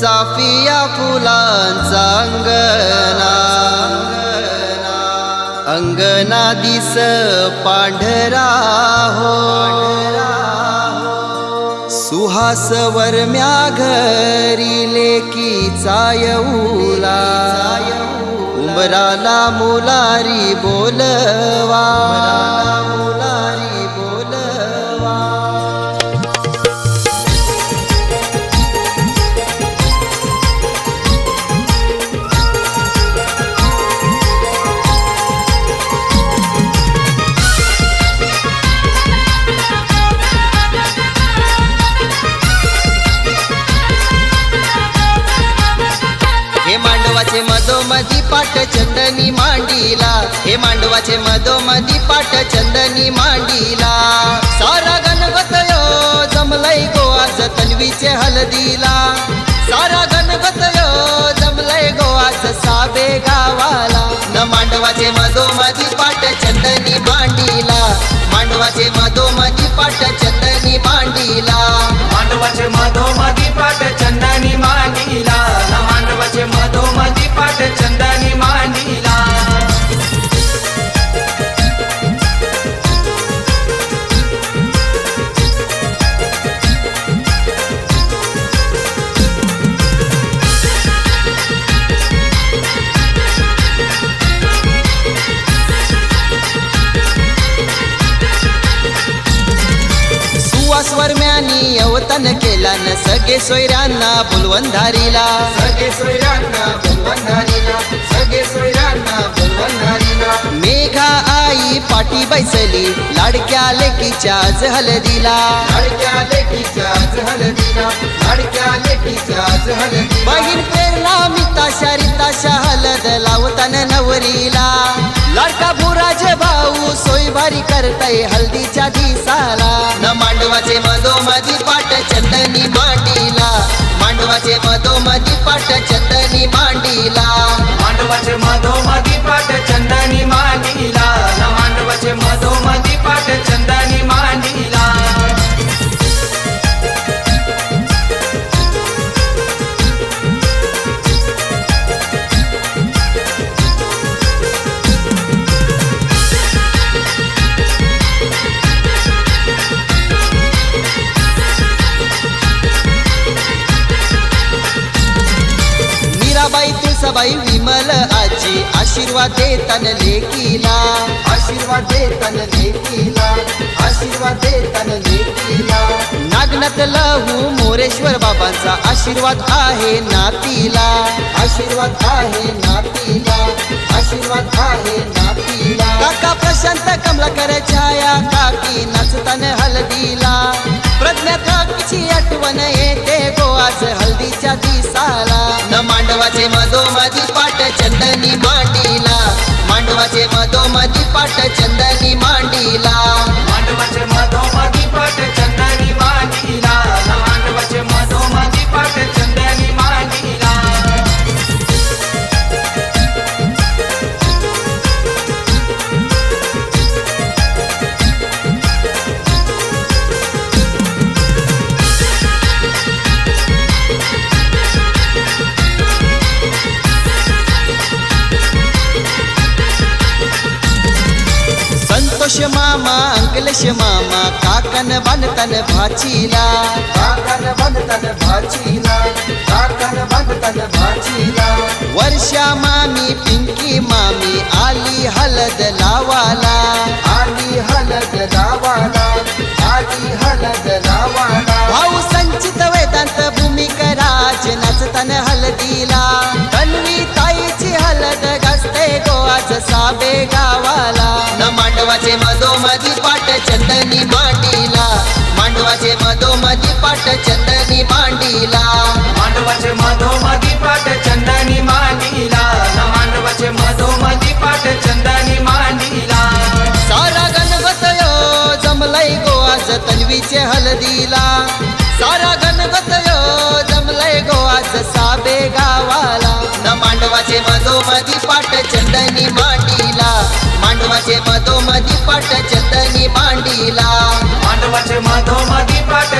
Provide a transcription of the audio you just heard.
चाफिया फुलांचा अंगना अंगना दिस पांढरा हो. सुहास वरम्या घरी लेकीचा येऊला उमराला मुलारी बोलवा. मांडवाचे मधोमधी पाठ चंदनी मांडीला. हे मांडवाचे मधोमधी पाठ चंदनी मांडीला. सारा गणगत यो जमलय गोवाच तन्वीचे हलदीला सारा गणगत यो जमलय गोवाच साबे गावाला. न मांडवाचे मधोमधी पाठ चंदनी मांडी सुवास वर्म्यानी अवतन केला न सगळे सोयऱ्यांना बुलवंधारीला सगळे सोयऱ्यांना बोलवणारीला सगळे सोयऱ्यांना बोलवणारीला मेघा आई पाठी बैसली लाडक्या लेकीच्या हलदीला लाडक्या लेकीच्या हलदीला लाडक्या लेकीच्या हलदीला बहीण पेरला मी ताशा रिताशा हलद लावतान नवरीला. लाडका भुराज भाऊ सोय भारी करताय हल्दीच्या दिसाला. न मांडवाचे माझे मधोमधी पाठ चंदनी मांडी. सबाई विमल आजी. आशीर्वाद देतान लेकीला. आशीर्वाद देतन लेकीला. आशीर्वाद देतन लेकीला. नागनाथ लहू मोरेश्वर बाबांचा आशीर्वाद आहे नातीला. आशीर्वाद आहे नातीला. आशीर्वाद आहे नातीला. काका प्रशांत कमलाकर छाया काकी नाचतान हलदीला प्रज्ञा काकीची आठवण येते गो आज हल्दी मांडवाचे मधोमधी पाट चंदनी मांडीला. मांडवाचे मधोमधी पाट चंदनी मांडीला. मांडवाचे मधोमधी पाट मामा अंकलेश मामा काकन बांधतान भाचीला. काकन बंधतन भाचीला काकन बंधतन भाचीला. वर्षा मामी पिंकी मामी आली हलद लावाला. आली हलद लावाला आली हलद लावाला. भाऊ संचित वेदांत भूमिका राज नाचतान हलदीला. तन्वी ताईची हलद गाजते गोवाच साबे मधोमधी पाट चंदनी मांडीला. मांडवाचे मधोमधी पाट चंदनी मांडीला. मांडवाचे मधोमधी पाट चंदनी मांडीला. सारा जमलय तन्वीचे हलदीला सारा जमलय साबे गावाला. न मांडवाचे मधोमधी पाट चंदनी मांडीला. मांडवाचे मधोमधी पाट चंदनी मांडीला. मांडवाचे मधोमधी पाट मांडीला